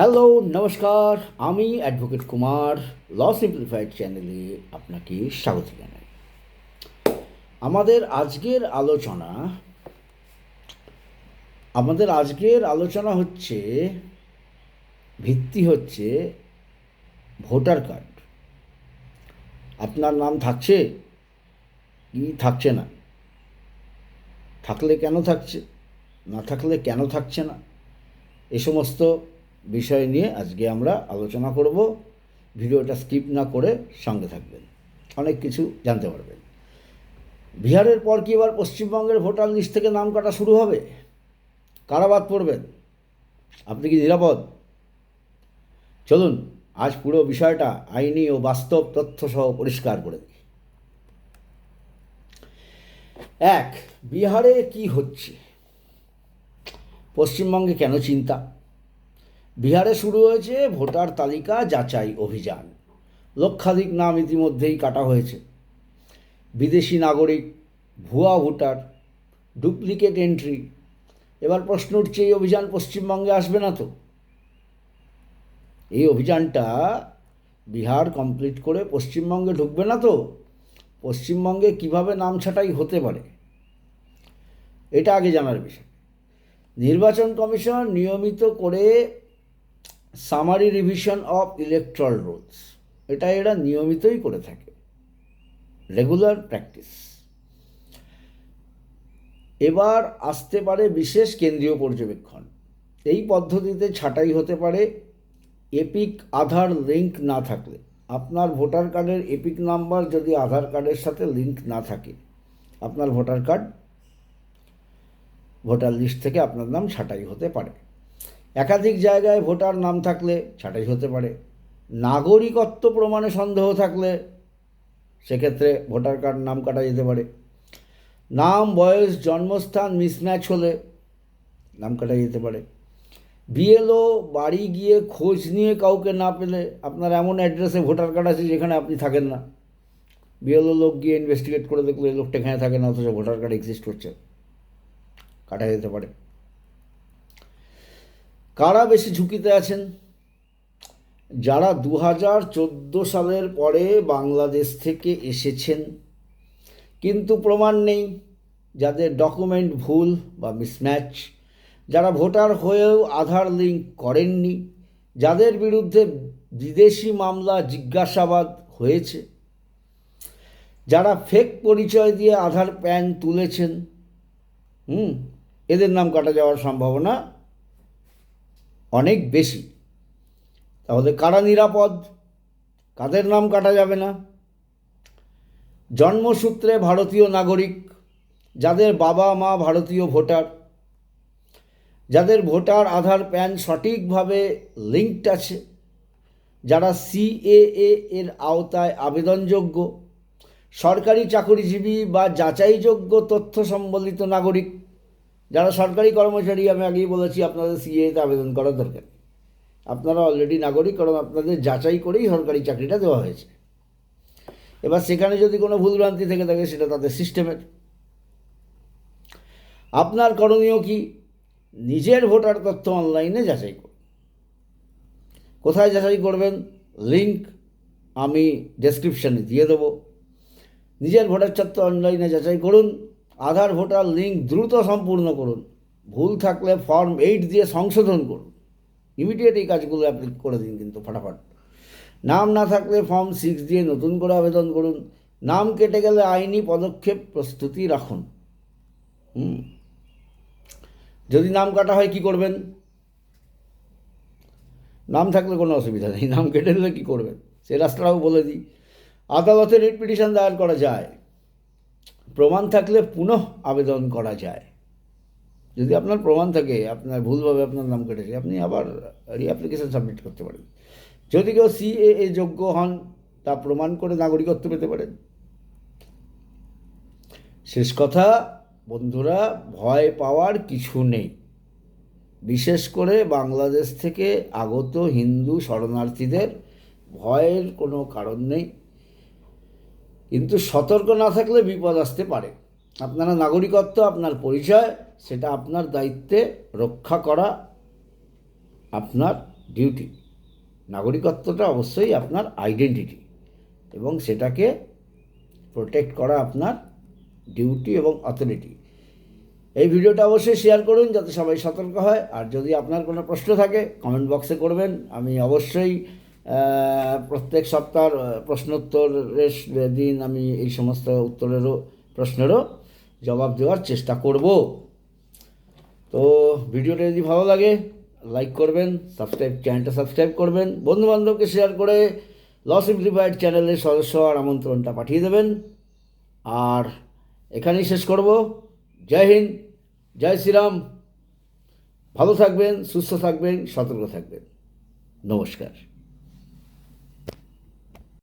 Hello নমস্কার, আমি advocate Kumar ল simplified চ্যানেলে আপনাকে স্বাগত জানাই। আমাদের আজকের আলোচনা, আমাদের আজকের আলোচনা হচ্ছে, ভিত্তি হচ্ছে ভোটার কার্ড। আপনার নাম থাকছে? কি থাকছে না? থাকলে কেন থাকছে? না থাকলে কেন থাকছে না? এ সমস্ত বিষয় নিয়ে আজকে আমরা আলোচনা করব। ভিডিওটা স্কিপ না করে সঙ্গে থাকবেন। অনেক কিছু জানতে পারবেন। বিহারের পর কি এবার পশ্চিমবঙ্গের ভোটার লিস্ট থেকে নাম কাটা শুরু হবে? কারা বাদ পড়বেন? আপনি কি নিরাপদ? চলুন, আজ পুরো বিষয়টা আইনি ও বাস্তব তথ্য সহ পরিষ্কার করে দিই এক, বিহারে কি হচ্ছে? পশ্চিমবঙ্গে কেন চিন্তা? বিহারে শুরু হয়েছে ভোটার তালিকা যাচাই অভিযান। লক্ষাধিক নাম ইতিমধ্যেই কাটা হয়েছে। বিদেশি নাগরিক, ভুয়া ভোটার, ডুপ্লিকেট এন্ট্রি। এবার প্রশ্ন উঠছে, এই অভিযান পশ্চিমবঙ্গে আসবে না তো? এই অভিযানটা বিহার কমপ্লিট করে পশ্চিমবঙ্গে ঢুকবে না তো? পশ্চিমবঙ্গে কীভাবে নাম ছাটাই হতে পারে? এটা আগে জানার বিষয়। নির্বাচন কমিশন নিয়মিত করে summary revision of electoral rolls এটা এরা নিয়মিতই করে থাকে। রেগুলার প্র্যাকটিস এবার আসতে পারে বিশেষ কেন্দ্রীয় পর্যবেক্ষণ। এই পদ্ধতিতে ছাঁটাই হতে পারে এপিক আধার লিঙ্ক না থাকলে। আপনার ভোটার কার্ডের এপিক নাম্বার যদি আধার কার্ডের সাথে লিঙ্ক না থাকে, আপনার ভোটার কার্ড ভোটার লিস্ট থেকে আপনার নাম ছাঁটাই হতে পারে। একাধিক জায়গায় ভোটার নাম থাকলে ছাঁটাই হতে পারে। নাগরিকত্ব প্রমাণে সন্দেহ থাকলে সেক্ষেত্রে ভোটার কার্ড নাম কাটা যেতে পারে। নাম, বয়স, জন্মস্থান মিসম্যাচ হলে নাম কাটা যেতে পারে। বিএলও, বাড়ি গিয়ে খোঁজ নিয়ে কাউকে না পেলে আপনার এমন অ্যাড্রেসে ভোটার কার্ড আছে যেখানে আপনি থাকেন না। বিএলও লোক গিয়ে ইনভেস্টিগেট করে দেখল লোকটা এখানে থাকে না, অথচ ভোটার কার্ড এক্সিস্ট করছে। কাটা যেতে পারে। কারা বেশি ঝুঁকিতে আছেন? যারা দু হাজার চোদ্দ সালের পরে বাংলাদেশ থেকে এসেছেন, কিন্তু প্রমাণ নেই, যাদের ডকুমেন্ট ভুল বা মিসম্যাচ, যারা ভোটার হয়েও আধার লিঙ্ক করেননি, যাদের বিরুদ্ধে বিদেশি মামলা জিজ্ঞাসাবাদ হয়েছে, যারা ফেক পরিচয় দিয়ে আধার প্যান তুলেছেন, হুম, এদের নাম কাটা যাওয়ার সম্ভাবনা অনেক বেশি। তাহলে কারা নিরাপদ? কাদের নাম কাটা যাবে না? জন্মসূত্রে ভারতীয় নাগরিক, যাদের বাবা মা ভারতীয় ভোটার, যাদের ভোটার আধার প্যান সঠিকভাবে লিঙ্কড আছে, যারা সিএএ এর আওতায় আবেদনযোগ্য, সরকারি চাকরিজীবী বা যাচাইযোগ্য তথ্য সম্বলিত নাগরিক যারা সরকারি কর্মচারী, আমি আগেই বলেছি, আপনাদের সিএতে আবেদন করার দরকার আপনারা অলরেডি নাগরিক, কারণ আপনাদের যাচাই করেই সরকারি চাকরিটা দেওয়া হয়েছে। এবার সেখানে যদি কোনো ভুলভ্রান্তি থেকে থাকে, সেটা তাদের সিস্টেমের। আপনার করণীয় কি? নিজের ভোটার তথ্য অনলাইনে যাচাই করুন। কোথায় যাচাই করবেন? লিঙ্ক আমি ডেসক্রিপশানে দিয়ে দেবো। নিজের ভোটার তথ্য অনলাইনে যাচাই করুন। আধার, ভোটার লিঙ্ক দ্রুত সম্পূর্ণ করুন। ভুল থাকলে ফর্ম এইট দিয়ে সংশোধন করুন। ইমিডিয়েট এই কাজগুলো আপনি করে দিন কিন্তু ফটাফট। নাম না থাকলে ফর্ম সিক্স দিয়ে নতুন করে আবেদন করুন। নাম কেটে গেলে আইনি পদক্ষেপ প্রস্তুতি রাখুন। যদি নাম কাটা হয় কি করবেন? নাম থাকলে কোনো অসুবিধা নেই। নাম কেটে দিলে কী করবেন? সে রাস্তাটাও বলে দিই। আদালতে রিট পিটিশন দায়ের করা যায়। প্রমাণ থাকলে পুনঃ আবেদন করা যায়। যদি আপনার প্রমাণ থাকে, আপনার ভুলভাবে আপনার নাম কেটেছে, আপনি আবার রিঅ্যাপ্লিকেশন সাবমিট করতে পারেন। যদি কেউ সিএএ যোগ্য হন, তা প্রমাণ করে নাগরিকত্ব পেতে পারেন। শেষ কথা, বন্ধুরা, ভয় পাওয়ার কিছু নেই। বিশেষ করে বাংলাদেশ থেকে আগত হিন্দু শরণার্থীদের ভয়ের কোনো কারণ নেই। কিন্তু সতর্ক না থাকলে বিপদ আসতে পারে। আপনারা নাগরিকত্ব, আপনার পরিচয়, সেটা আপনার দায়িত্বে রক্ষা করা আপনার ডিউটি নাগরিকত্বটা অবশ্যই আপনার আইডেন্টিটি এবং সেটাকে প্রোটেক্ট করা আপনার ডিউটি এবং অথরিটি এই ভিডিওটা অবশ্যই শেয়ার করুন যাতে সবাই সতর্ক হয়। আর যদি আপনার কোনো প্রশ্ন থাকে কমেন্ট বক্সে করবেন। আমি অবশ্যই প্রত্যেক সপ্তাহ প্রশ্নোত্তরের দিন আমি এই সমস্ত উত্তরেরও, প্রশ্নেরও জবাব দেওয়ার চেষ্টা করব। তো ভিডিওটা যদি ভালো লাগে লাইক করবেন সাবস্ক্রাইব চ্যানেলটা সাবস্ক্রাইব করবেন, বন্ধুবান্ধবকে শেয়ার করে লস ইমপ্লিফাইড চ্যানেলের সদস্য আর আমন্ত্রণটা পাঠিয়ে দেবেন। আর এখানেই শেষ করব। জয় হিন্দ, জয় শ্রীরাম। ভালো থাকবেন, সুস্থ থাকবেন, সতর্ক থাকবেন। নমস্কার।